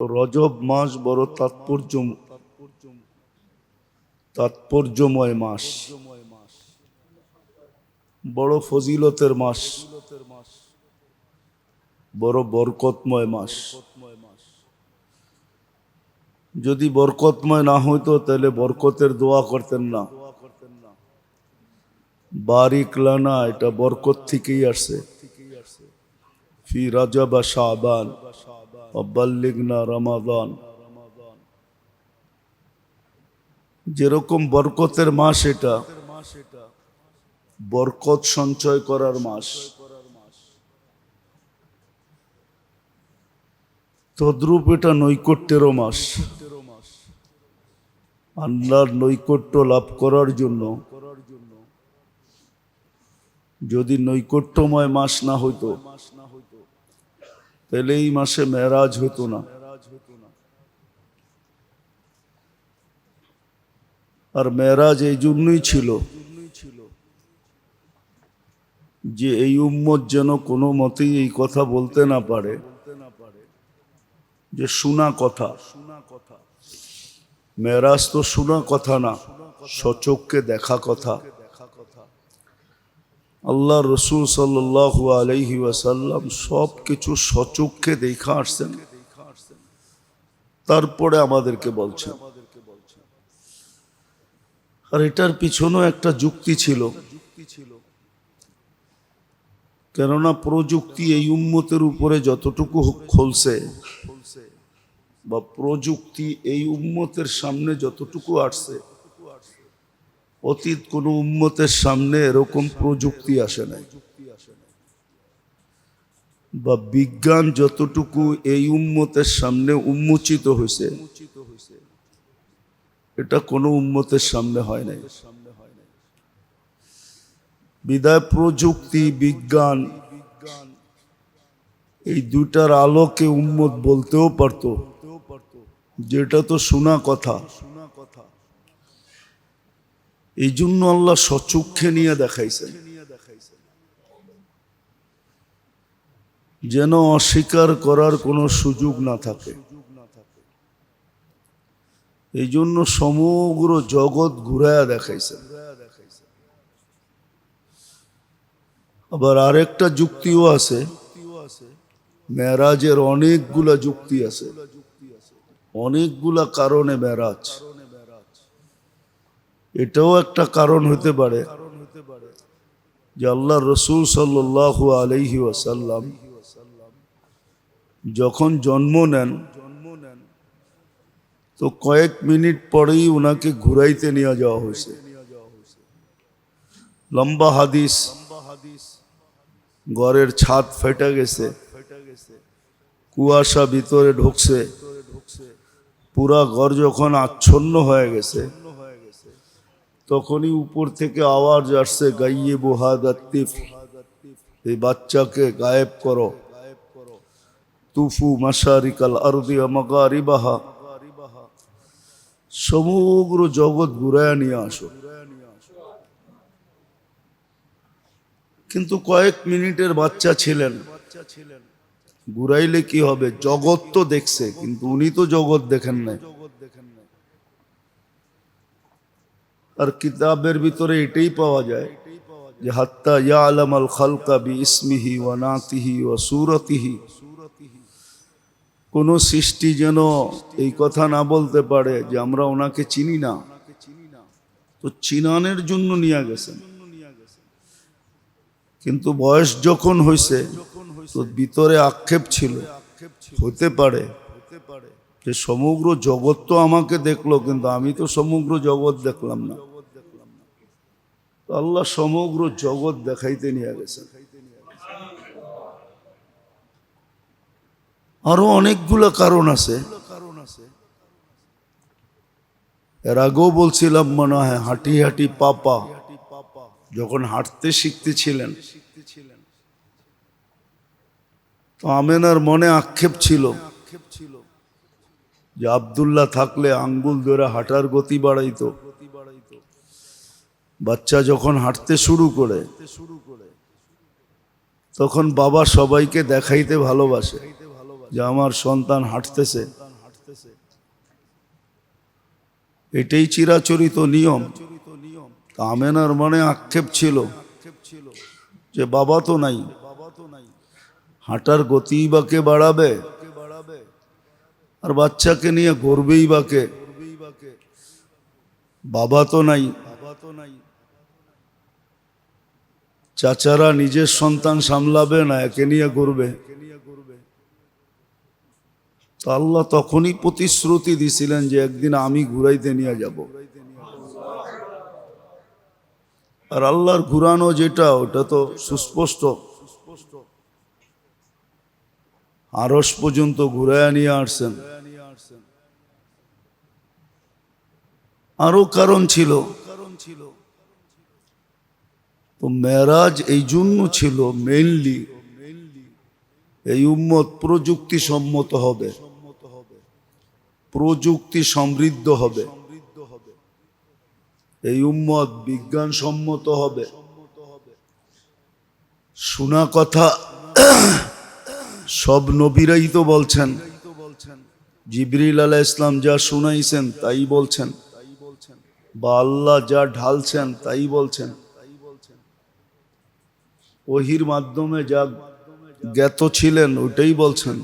রজব মাস বড় তাৎপর্য, তাৎপর্যময় মাস। বড় ফজিলতের মাস। বড় বরকতময় মাস। যদি বরকতময় না হইতো, তাহলে বরকতের দোয়া করতেন না। বারিক লানা, এটা বরকত থেকেই আসছে ফি রাজব শাবান। রমাদান। যেরকম বরকতের মাস এটা, বরকত সঞ্চয় করার মাস। তদ্রূপ এটা নৈকট্যেরও মাস। আল্লাহর নৈকট্য লাভ করার জন্য। যদি নৈকট্যময় মাস না হইতো তাহলে এই মাসে মেরাজ হতো না। আর মেরাজ এই জন্যই ছিল যে এই উম্মত যেন কোনো মতেই এই কথা বলতে না পারে, যে শোনা কথা। মেরাজ তো শোনা কথা না সচককে দেখা কথা। আল্লাহ রসুল সাল্লাল্লাহু আলাইহি ওয়াসাল্লাম সব কিছু সচক্ষে দেখা আসছেন। তারপরে আমাদেরকে বলছেন। আর এটার পিছনেও একটা যুক্তি ছিল। কেননা প্রযুক্তি এই উম্মতের উপরে যতটুকু খুলছে বা প্রযুক্তি এই উম্মতের সামনে যতটুকু আসছে অতীত কোন উম্মতের সামনে এরকম প্রযুক্তি আসে নাই। বা বিজ্ঞান যতটুকু এই উম্মতের সামনে উন্মোচিত হয়েছে, এটা কোনো উম্মতের সামনে হয় নাই। বিদায় প্রযুক্তি, বিজ্ঞান, এই দুটার আলোকে উম্মত বলতেও পারতো, যেটা তো শোনা কথা। এই জন্য আল্লাহ সচক্ষে নিয়ে দেখাইছেন। যেন অস্বীকার করার কোনো সুযোগ না থাকে। এই জন্য সমগ্র জগৎ ঘুরায়া দেখাইছেন। আবার আরেকটা যুক্তিও আছে। মেরাজের অনেকগুলা যুক্তি আছে। অনেকগুলা কারণে মেরাজ এটাও একটা কারণ হতে পারে যে আল্লাহ রসুল সাল্লাহ আলহি ওয়াসাল্লাম যখন জন্ম নেন, তো কয়েক মিনিট পরেই ওনাকে ঘুরাইতে নিয়ে যাওয়া হয়েছে। লম্বা হাদিস, ঘরের ছাদ ফেটে গেছে, কুয়াশা ভিতরে ঢুকছে, পুরা ঘর যখন আচ্ছন্ন হয়ে গেছে তখনই উপর থেকে আওয়াজ আসছে, গাইয়ে বোহাদিফ এই বাচ্চাকে গায়েব করো। তুফু মাসারিকাল আরদি মগারিবাহা, সমগ্র জগৎ ঘুরায় নিয়ে আসো। কিন্তু কয়েক মিনিটের বাচ্চা ছিলেন। ঘুরাইলে কি হবে? জগৎ তো দেখছে, কিন্তু উনি তো জগৎ দেখেন নাই। আর কিতাবের ভিতরে এটাই পাওয়া যায় যে, হাত্তা ইয়া আলম আল খালকা বি ইসমিহি ওয়া নাতিহি ওয়া সুরতিহি। কোন সৃষ্টি যেন এই কথা না বলতে পারে যে, আমরা ওনাকে চিনি না। তো চিনানের জন্য নিয়ে গেছেন। কিন্তু বয়স যখন হয়েছে তো ভিতরে আক্ষেপ ছিল। হতে পারে যে, সমগ্র জগৎ তো আমাকে দেখল, কিন্তু আমি তো সমগ্র জগৎ দেখলাম না। আল্লাহ সমগ্র জগৎ দেখাইতে নিয়ে গেছেন আরও অনেকগুলো কারণ আছে। এর আগেও বলছিলাম, মনে হয় হাঁটি হাঁটি পাপা যখন হাঁটতে শিখতেছিলেন। তো আমেনার মনে আক্ষেপ ছিল যে আবদুল্লাহ থাকলে আঙ্গুল ধরে হাঁটার গতি বাড়াইতো। বাচ্চা যখন হাঁটতে শুরু করে, তখন বাবা সবাইকে দেখাইতে ভালোবাসে যে আমার সন্তান হাঁটতেছে। এটাই চিরাচরিত নিয়ম। তা আমেনার মনে আক্ষেপ ছিল যে বাবা তো নাই। হাঁটার গতিই বা কে বাড়াবে? আর বাচ্চাকে নিয়ে গড়বেই বা কে? বাবা তো নাই। চাচারা নিজের সন্তান সামলাবে না, একে নিয়ে করবে তো আল্লাহ তখনই প্রতিশ্রুতি দিছিলেন যে একদিন আমি ঘুরাইতে নিয়ে যাব। আর আল্লাহর ঘুরানো যেটা, ওটা তো সুস্পষ্ট। আরস পর্যন্ত ঘুরাইয়া নিয়ে আসছেন। আরও কারণ ছিল তো মেরাজ এই জন্য ছিল মেইনলি এই উম্মত প্রযুক্তি সম্মত হবে, প্রযুক্তি সমৃদ্ধ হবে, এই উম্মত বিজ্ঞান সম্মত হবে। শোনা কথা, সব নবীরাই তো বলছেন, জিবরিল আলাহ ইসলাম যা শুনাইছেন তাই বলছেন, বা আল্লাহ যা ঢালছেন তাই বলছেন। ওহির মাধ্যমে যা জ্ঞাত ছিলেন ওটাই বলছেন।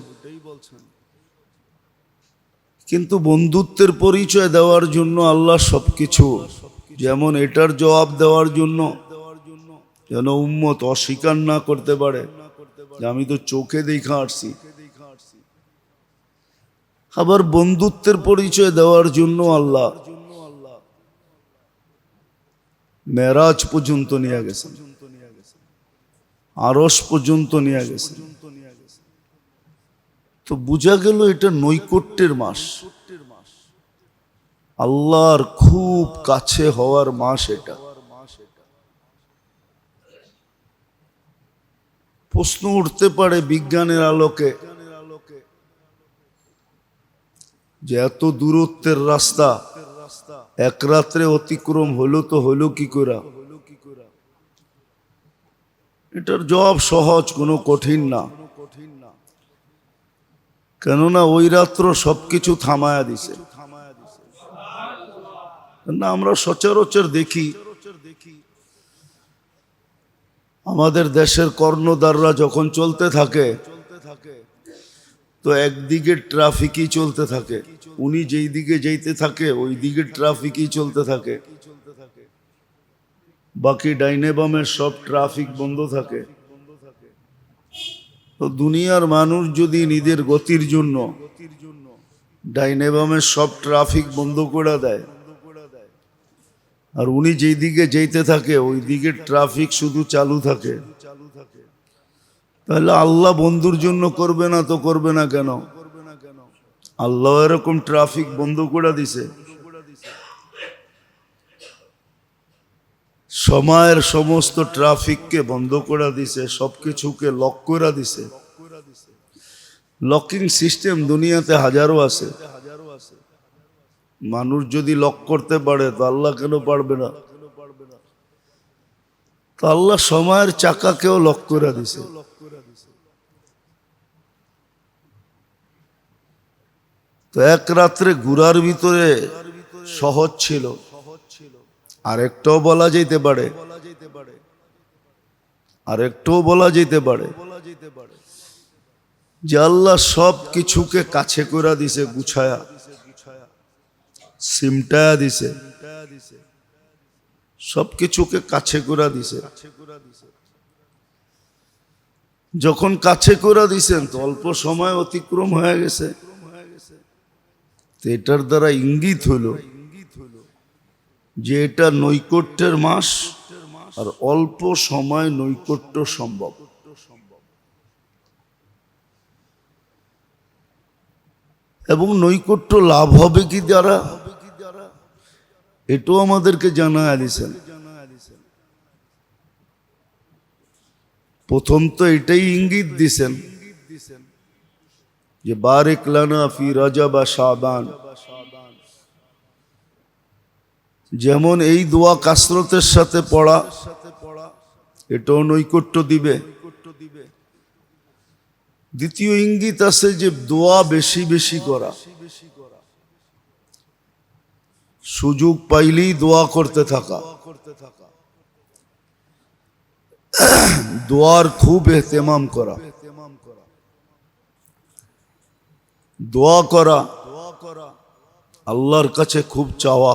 কিন্তু বন্ধুত্বের পরিচয় দেওয়ার জন্য আল্লাহ সবকিছু, যেমন এটার জবাব দেওয়ার জন্য, যেন উম্মত অস্বীকার না করতে পারে। আমি তো চোখে দেখা আসছি আবার বন্ধুত্বের পরিচয় দেওয়ার জন্য আল্লাহ মেরাজ পর্যন্ত নিয়ে গেছেন। আরস পর্যন্ত নিয়ে গেছেন তো বোঝা গেল এটা নৈকট্যের মাস। আল্লাহর খুব কাছে হওয়ার মাস এটা। প্রশ্ন উঠতে পারে বিজ্ঞানের আলোকে যে এত দূরত্বের রাস্তা, এক রাত্রে অতিক্রম হলো তো হলো কি করে? এটার জবাব সহজ, কোনো কঠিন না। কেননা ওই রাত্র সবকিছু থামায়া দিছে। না আমরা সচরাচর দেখি, আমাদের দেশের কর্ণদাররা যখন চলতে থাকে, তো একদিকে ট্রাফিকই চলতে থাকে, উনি যেই দিকে যেতে থাকে, ওই দিকে ট্রাফিকই চলতে থাকে। বাকি ডাইনে বামের সব ট্রাফিক বন্ধ থাকে। তো দুনিয়ার মানুষ যদি নিজের গতির জন্য ডাইনে বামের সব ট্রাফিক বন্ধ করে দেয়, আর উনি যেই দিকে যেতে থাকে, ওই দিকে ট্রাফিক শুধু চালু থাকে। তাহলে আল্লাহ বন্ধুর জন্য করবে না তো করবে না কেন? আল্লাহ এরকম ট্রাফিক বন্ধ করে দিছে। সময়ের সমস্ত ট্রাফিককে বন্ধ করে দিছে, সবকিছুকে লক করে দিছে। লকিং সিস্টেম দুনিয়াতে হাজারো আছে। মানুষ যদি লক করতে পারে, তো আল্লাহ কেন পারবে না? তো আল্লাহ সময়ের চাকাকেও লক করে দিছে। তো এক রাত্রে ঘুরার ভিতরে সহজ ছিল। আর একটাও বলা যেতে পারে। আর একটাও বলা যেতে পারে। যে আল্লাহ সব কিছুকে কাছে করে দিছে, গুছায়া। সিমটায়া দিছে। সব কিছুকে কাছে করে দিছে। যখন কাছে করে দিছেন, তো অল্প সময় অতিক্রম হয়ে গেছে। এটার দ্বারা ইঙ্গিত হলো যে এটা নৈকট্যের মাস, আর অল্প সময় নৈকট্য সম্ভব। এবং নৈকট্য লাভ হবে কি দ্বারা? এটাও আমাদেরকে জানা দিছেন প্রথম তো এটাই ইঙ্গিত দিছেন যে, বারেক লানা ফি রাজা বা শাবান। যেমন এই দোয়া কাসরতের সাথে পড়া, এটাও নৈকট্য দিবে। দ্বিতীয় ইঙ্গিত আছে যে দোয়া বেশি বেশি করা। সুযোগ পাইলেই দোয়া করতে থাকা। দোয়ার খুব এহতেমাম করা। দোয়া করা আল্লাহর কাছে খুব চাওয়া।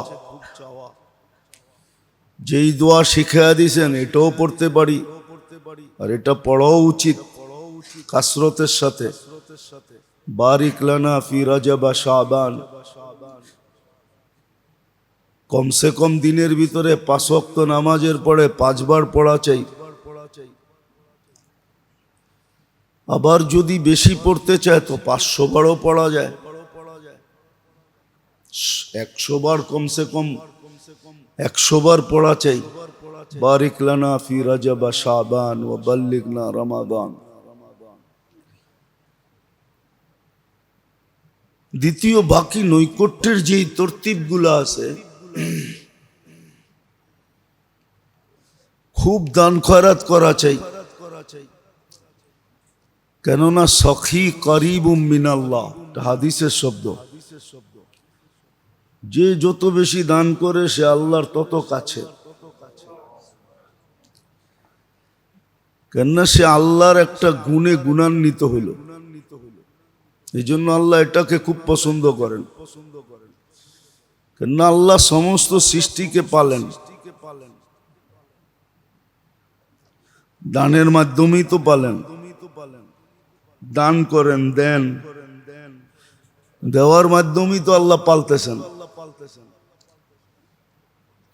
যেই দোয়া শিখে দিয়েছেন এটাও পড়তে পারি। আর এটা পড়াও উচিত কাসরতের সাথে। বারিক লানা ফি রাজাবা শাবান। কমসে কম দিনের ভিতরে পাঁচ ওয়াক্ত নামাজের পরে পাঁচবার পড়া চাই। আবার যদি বেশি পড়তে চায়, তো পাঁচশো বারও পড়া যায়। একশো বার কমসে কম একশো বার পড়া চাই। বারিক লানা ফি রাজাবা শাবান ও বাল্লিগনা রমাদান। দ্বিতীয় বাকি নৈকট্যের যেই তরতিবগুলো আছে, খুব দান খয়রাত করা চাই। কেননা সখী করিব মিনাল্লাহ হাদিসের শব্দ। যে যত বেশি দান করে সে আল্লাহর তত কাছে। কেননা সে আল্লাহর একটা গুণে গুণান্বিত হইল। এই জন্য আল্লাহ এটাকে খুব পছন্দ করেন। কেননা আল্লাহ সমস্ত সৃষ্টিকে পালেন। দানের মাধ্যমেই তো পালেন। দান করেন, দেন। দেওয়ার মাধ্যমেই তো আল্লাহ পালতেছেন।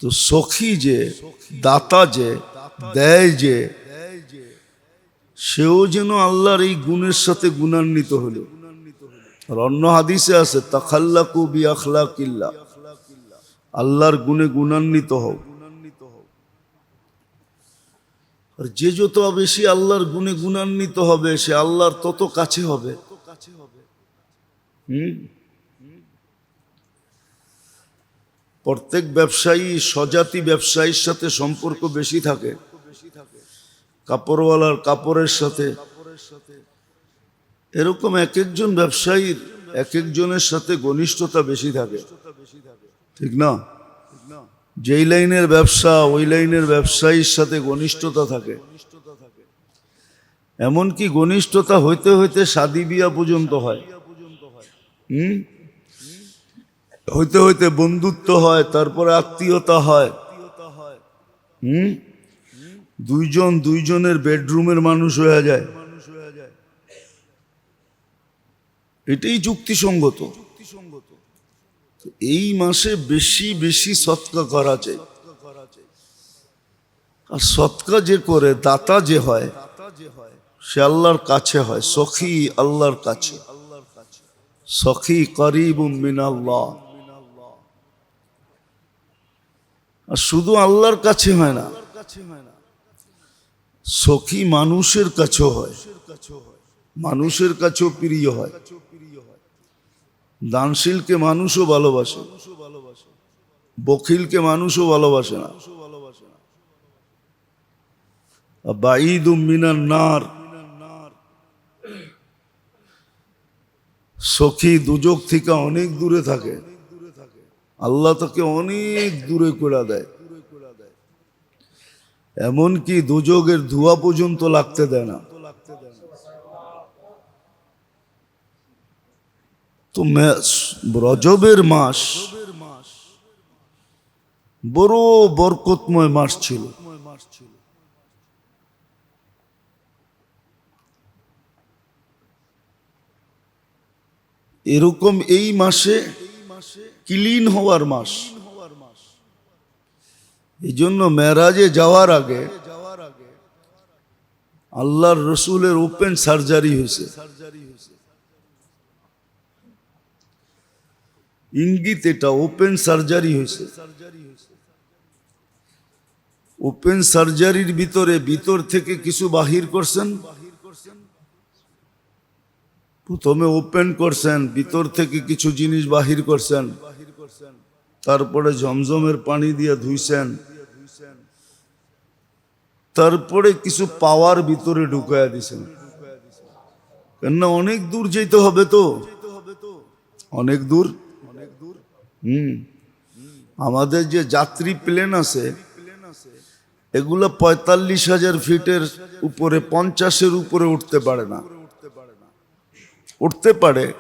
তো সখী যে, দাতা যে, দেয় যে, সেও যেন আল্লাহর এই গুণের সাথে গুণান্বিত হলো। আর অন্য হাদিসে আছে, তাখাল্লাকু বি আখলাকিল্লাহ আল্লাহর গুণে গুণান্বিত হও। আর যে যত বেশি আল্লাহর গুণে গুণান্বিত হবে, সে আল্লাহর তত কাছে হবে। হুম? প্রত্যেক ব্যবসায়ী স্বজাতি ব্যবসায়ীর সাথে সম্পর্ক বেশি থাকে। কাপড়ওয়ালার কাপড়ের সাথে। এরকম এক একজন ব্যবসায়ীর এক একজনের সাথে ঘনিষ্ঠতা বেশি থাকে। ঠিক না? যেই লাইনের ব্যবসা, ওই লাইনের ব্যবসায়ীর সাথে ঘনিষ্ঠতা থাকে। এমনকি ঘনিষ্ঠতা হইতে হইতে শাদি বিয়া পর্যন্ত হয়। হুম? হইতে হইতে বন্ধুত্ব হয়, তারপরে আত্মীয়তা হয়। হুম? দুইজন দুইজনের বেডরুমের মানুষ হয়ে যায়। এটাই যুক্তিসঙ্গত। এই মাসে বেশি বেশি সৎকা করা চাই আর সৎকা যে করে, দাতা যে হয়, সে আল্লাহর কাছে হয়, সখী আল্লাহর কাছে। সখী করিব মিনাল্লাহ। আর শুধু আল্লাহর কাছে হয় না, সখী মানুষের কাছেও হয়, মানুষের কাছেও প্রিয় হয়। দানশীলকে মানুষও ভালোবাসে, বখিলকে মানুষও ভালোবাসে না। বাইদ মিনার নার, সখী দুজক থেকে অনেক দূরে থাকে। আল্লাহ তাকে অনেক দূরে করে দেয়। এমনকি দুযোগের ধোয়া পর্যন্ত লাগতে দেয় না। তো রজবের মাস বড় বরকতময় মাস ছিল। এরকম এই মাসে এই মাসে ক্লিন হওয়ার মাস। এই জন্য মেরাজে যাওয়ার আগে আল্লাহর রসুলের ওপেন সার্জারি হয়েছে। ইঙ্গিত এটা, ওপেন সার্জারি হয়েছে। ওপেন সার্জারির ভিতরে ভিতর থেকে কিছু বাহির করছেন। প্রথমে ওপেন করছেন, ভিতর থেকে কিছু জিনিস বাহির করছেন। তারপরে জমজমের পানি দিয়ে ধুইছেন। তারপরে কিছু পাওয়ার ভিতরে ঢুকাইয়া দিছেন। কেননা অনেক দূর যেতে হবে তো। অনেক দূর? হুম। আমাদের যে যাত্রী প্লেন আছে, এগুলো পঁয়তাল্লিশ হাজার ফিটের উপরে, পঞ্চাশের উপরে উঠতে পারে না। উঠতে পারে।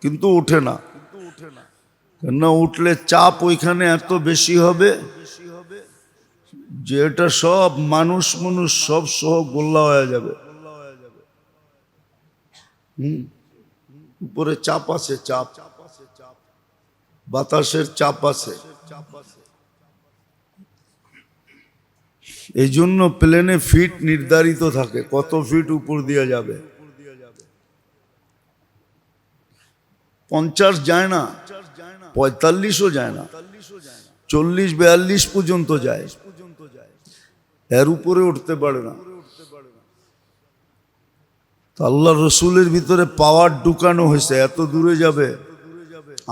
কিন্তু ওঠে না। কেন উঠলে চাপ ওইখানে এত বেশি হবে যে এটা সব মানুষ মানুষ সব সহ গোল্লা হয়ে যাবে। হুম? উপরে চাপ আছে, চাপ। বাতাসের চাপ আছে। এই জন্য প্লেনে ফিট নির্ধারিত থাকে, কত ফিট উপর দিয়ে যাবে। পঞ্চাশ যায় না, পঁয়তাল্লিশও যায় না, চল্লিশ, বিয়াল্লিশ পর্যন্ত যায়। এর উপরে উঠতে পারে না। আল্লাহ রসুলের ভিতরে পাওয়ার ঢুকানো হয়েছে, এত দূরে যাবে,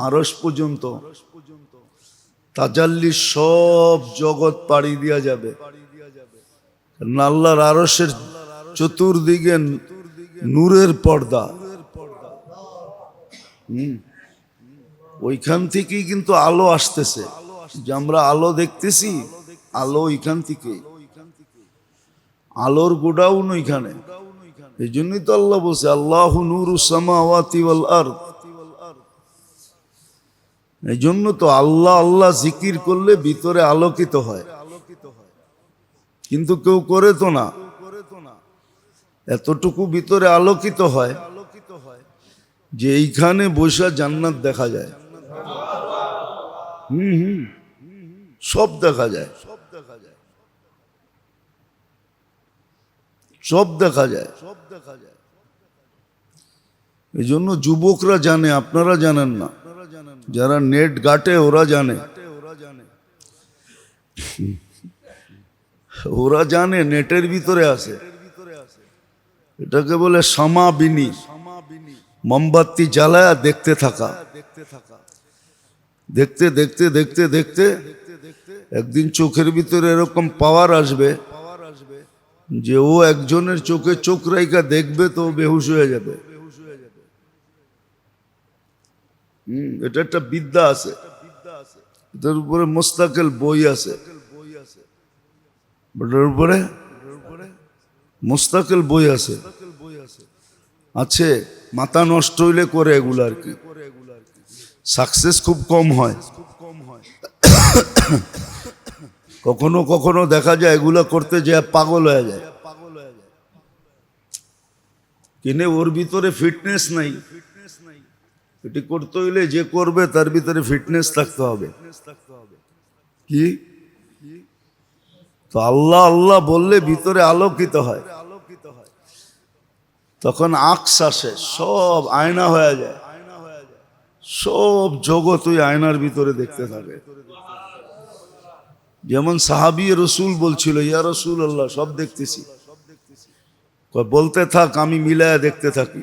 আরস পর্যন্ত। তাজাল্লি সব জগৎ পাড়ি দিয়া যাবে। আল্লাহর আরসের চতুর্দিকে নূরের পর্দা। ওইখান থেকেই কিন্তু আলো আসতেছে। যে আমরা আলো দেখতেছি, আলো ওইখান থেকে। আলোর গোডাউন ওইখানে। এই জন্যই তো আল্লাহ বলছে, আল্লাহ নূর সামাওয়াতি ওয়াল আরদ। এই জন্য তো আল্লাহ আল্লাহ জিকির করলে ভিতরে আলোকিত হয়। কিন্তু কেউ করে তো না। এতটুকু ভিতরে আলোকিত হয়। যে এইখানে বসে জান্নাত দেখা যায়। হুম হুম। সব দেখা যায়। সব দেখা যায়। সব দেখা যায় সব দেখা যায় এই জন্য যুবকরা জানে আপনারা জানেন না। যারা নেট গাটে ওরা জানে। ওরা জানে নেটের ভিতরে আছে। এটাকে বলে সমাবিনী। মোমবাতি জ্বালায়া দেখতে থাকা। দেখতে দেখতে দেখতে দেখতে একদিন চোখের ভিতরে এরকম পাওয়ার আসবে যে ও একজনের চোখে চোখ রাইকা দেখবে তো বেহুশ হয়ে যাবে। হুম, এটা একটা বিদ্যা আছে। এটার উপরে মোস্তাকেল বই আছে। মোস্তাকেল বই আছে। আছে, মাথা নষ্ট হইলে করে এগুলো আর কি। সাকসেস খুব কম হয়। কখনো কখনো দেখা যায় এগুলো করতে যে পাগল হয়ে যায়। কিনে ওর ভিতরে ফিটনেস নাই। এটি করতে হইলে যে করবে তার ভিতরে ফিটনেস থাকতে হবে। কি? তো আল্লাহ আল্লাহ বললে ভিতরে আলোকিত হয়। তখন আক্স আসে সব আয়না হয়ে যায়। সব জগৎ ওই আয়নার ভিতরে দেখতে থাকে। যেমন সাহাবি রসুল বলছিল, ইয়া রসুল আল্লাহ সব দেখতেছি। বলতে থাক, আমি মিলায়া দেখতে থাকি।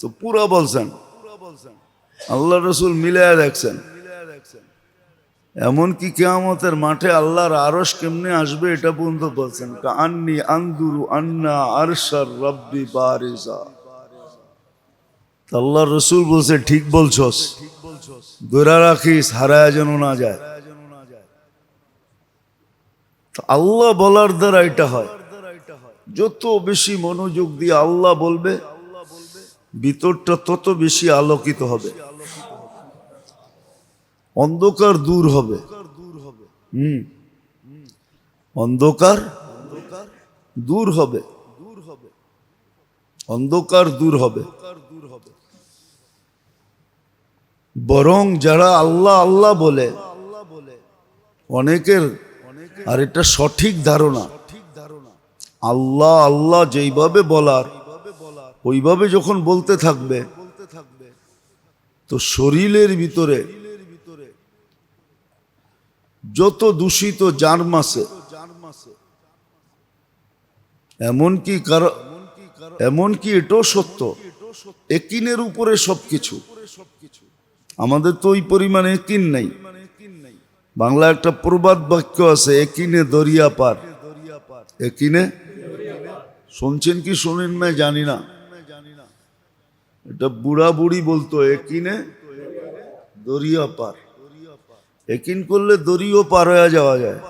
তো পুরো বলছেন। আল্লাহ রসুল মিলায়া দেখছেন। এমনকি কেয়ামতের মাঠে আল্লাহর আরস কেমনে আসবে এটা পর্যন্ত বলছেন আন্নি আন্দুরু আন্না আরশার রব্বি বারিসা তা আল্লাহ রসুল বলছে, ঠিক বলছস। দোরা রাখিস, হারায় যেন না যায়। আল্লাহ বলার দ্বারা এটা হয়। যত বেশি মনোযোগ দিয়ে আল্লাহ বলবে, ভিতরটা তত বেশি আলোকিত হবে। অন্ধকার দূর হবে। হুম। অন্ধকার দূর হবে। অন্ধকার দূর হবে। বরং যারা আল্লাহ আল্লাহ বলে, অনেকের, আর এটা সঠিক ধারণা, আল্লাহ আল্লাহ যেইভাবে বলার, ওইভাবে যখন বলতে থাকবে, তো শরীরের ভিতরে যত দূষিত জার্ম আছে এমনকি এমনকি এটাও সত্য, একিনের উপরে সবকিছু। আমাদের তো ওই পরিমাণে একিন নাই। বাংলা একটা প্রবাদ বাক্য আছে, একিনে দরিয়া পার। একিনে? শুনছেন কি, শোনেন না জানি না। এটা বুড়া বুড়ি বলতো, একিনে দরিয়া পার। একিন করলে দড়িও পার হয়ে যাওয়া যায়।